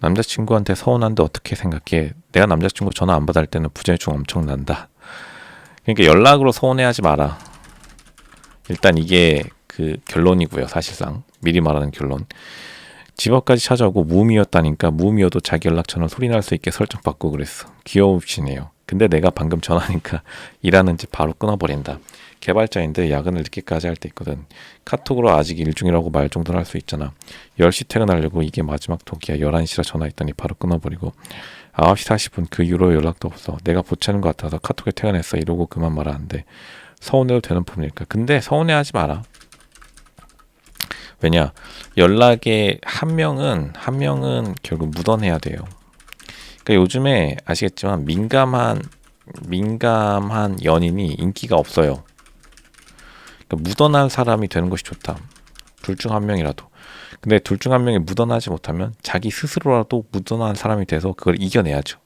남자친구한테 서운한데 어떻게 생각해? 내가 남자친구 전화 안 받을 때는 부재중 엄청 난다. 그러니까 연락으로 서운해하지 마라. 일단 이게 그 결론이고요. 사실상 미리 말하는 결론. 집 앞까지 찾아오고 무음이었다니까 무음이어도 자기 연락처는 소리 날 수 있게 설정 바꾸고 그랬어. 귀여우시네요. 근데 내가 방금 전화하니까 일하는 집 바로 끊어버린다. 개발자인데 야근을 늦게까지 할 때 있거든. 카톡으로 아직 일 중이라고 말 정도는 할 수 있잖아. 10시 퇴근하려고 이게 마지막 톡이야. 11시라 전화했더니 바로 끊어버리고 9시 40분 그 이후로 연락도 없어. 내가 보채는 것 같아서 카톡에 퇴근했어. 이러고 그만 말하는데 서운해도 되는 품일까? 근데 서운해하지 마라. 왜냐 연락에 한 명은 한 명은 결국 묻어내야 돼요. 그러니까 요즘에 아시겠지만 민감한 민감한 연인이 인기가 없어요. 그러니까 묻어난 사람이 되는 것이 좋다. 둘 중 한 명이라도. 근데 둘 중 한 명이 묻어나지 못하면 자기 스스로라도 묻어난 사람이 돼서 그걸 이겨내야죠.